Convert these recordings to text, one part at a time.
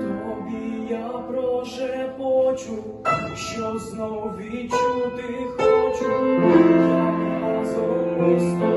тобі я прошепочу, що знов відчути хочу, я разом ми тобою.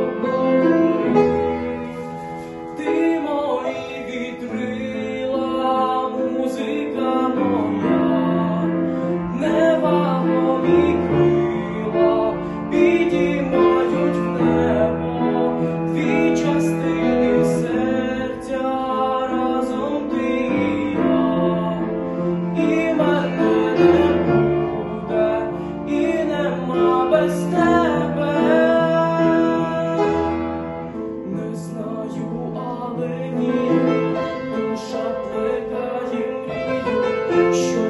说。